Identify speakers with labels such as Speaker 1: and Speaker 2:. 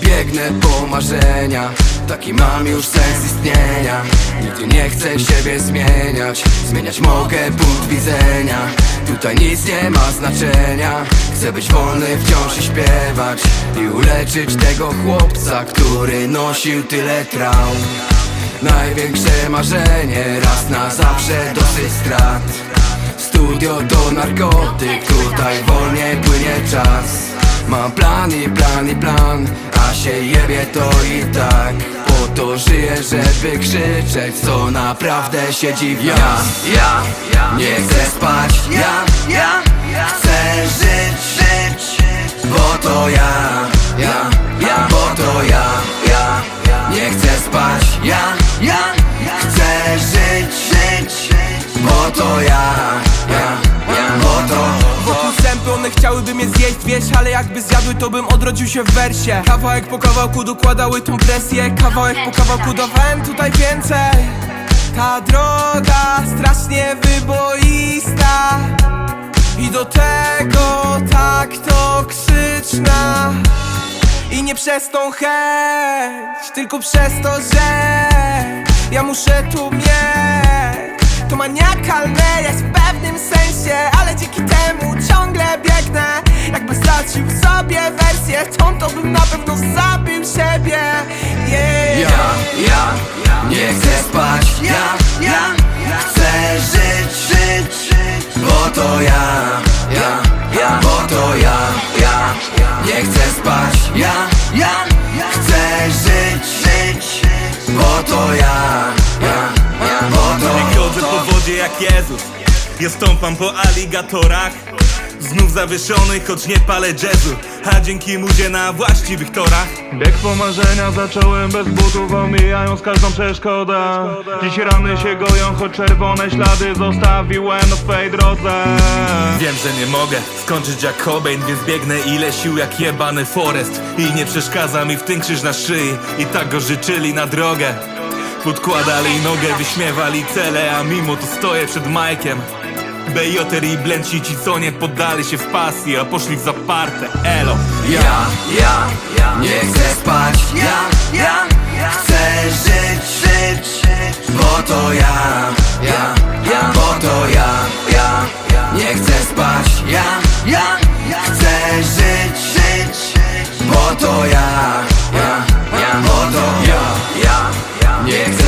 Speaker 1: Biegnę po marzenia, taki mam już sens istnienia. Nigdy nie chcę siebie zmieniać. Zmieniać mogę punkt widzenia. Tutaj nic nie ma znaczenia. Chcę być wolny wciąż i śpiewać. I uleczyć tego chłopca, który nosił tyle traum. Największe marzenie, raz na zawsze dosyć strat. Studio to narkotyk, tutaj wolnie płynie czas. Mam plan i plan i plan, a się jebie to i tak Po to żyję, żeby krzyczeć, co naprawdę siedzi w nas Ja, ja, nie chcę spać, ja, ja, chcę
Speaker 2: chciałyby mnie zjeść, wiesz Ale jakby zjadły to bym odrodził się w wersie. Kawałek po kawałku dokładały tą presję Kawałek po kawałku dawałem tutaj więcej. Ta droga strasznie wyboista I do tego tak toksyczna. I nie przez tą chęć, tylko przez to, że Ja muszę tu mieć. To maniakalne jest pewnym sensie Ale dzięki temu ciągle biegnę. Jakby stracił sobie wersję Tą to bym na pewno zabił siebie. Yeah.
Speaker 1: Ja, ja, nie chcę spać. Ja, ja, chcę żyć, żyć Bo to ja, ja, ja, bo to ja, ja Nie chcę spać. Ja, ja, chcę żyć, żyć. Bo to ja, ja, ja, bo to
Speaker 3: Nie chodzę po wodzie jak Jezus Ja stąpam po aligatorach. Znów zawieszony, choć nie palę jazzu. A dzięki muzie na właściwych torach.
Speaker 4: Bieg po marzenia zacząłem bez butów Omijając każdą przeszkodę Dziś rany się goją, choć czerwone ślady Zostawiłem na swej drodze.
Speaker 3: Wiem, że nie mogę skończyć jak Cobain Więc biegnę ile sił jak jebany Forest. I nie przeszkadza mi w tym krzyż na szyi. I tak go życzyli na drogę. Podkładali nogę, wyśmiewali cele A mimo to stoję przed Majkiem Bejoter i blenci ci co nie podali się w pasji A poszli w zaparte, elo.
Speaker 1: Ja, ja, ja nie chcę spać. Ja, ja, ja chcę żyć, żyć Bo to ja, ja, ja Bo to ja, ja, nie chcę spać. Ja, ja, chcę żyć, żyć. Bo to ja, ja, ja Bo to ja, ja, nie chcę